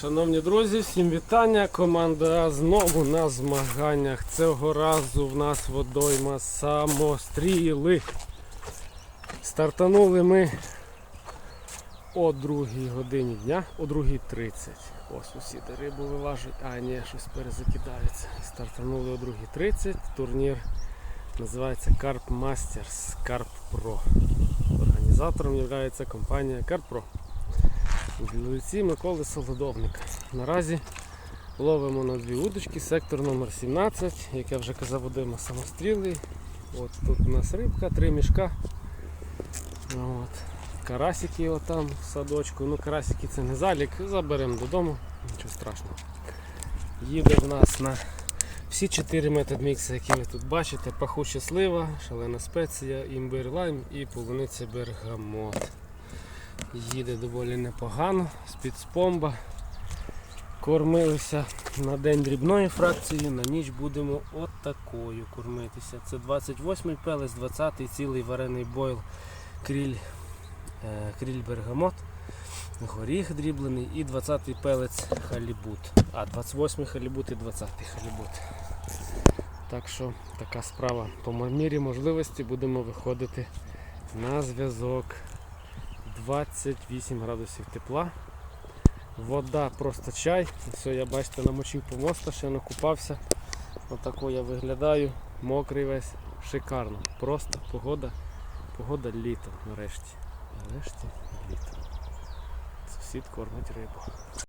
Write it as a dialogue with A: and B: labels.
A: Шановні друзі, всім вітання. Команда знову на змаганнях. Цього разу в нас водойма самостріли. Стартанули ми о 2 годині дня, о 2.30. Ось усіди рибу вилажуть, а ні, щось перезакидається. Стартанули о 2.30. Турнір називається Carp Masters Carp Pro. Організатором є компанія Carp Pro. В лиці Миколи Солодовника. Наразі ловимо на дві удочки, сектор номер 17, як я вже казав, Вадима самостріли. От тут у нас рибка, три мішка. От. Карасики отам в садочку. Ну карасики це не залік, заберемо додому, нічого страшного. Їде в нас на всі чотири метод мікси, які ви тут бачите, пахуча слива, шалена спеція, імбир лайм і полуниця бергамот. Їде доволі непогано, з-під. Кормилися на день дрібної фракції, на ніч будемо от кормитися. Це 28-й пелес, 20-й цілий варений бойл, кріль, е, бергамот, горіх дріблений і 20-й пелець халібут. А 28-й халібут і 20-й халібут. Так що така справа. По мірі можливості будемо виходити на зв'язок. 28 градусів тепла. Вода просто чай. Все, я бачите, намочив помоста, ще накупався. Отако я виглядаю, мокрий весь, шикарно. Просто погода, погода літо нарешті. Нарешті літо. Сусід кормить рибу.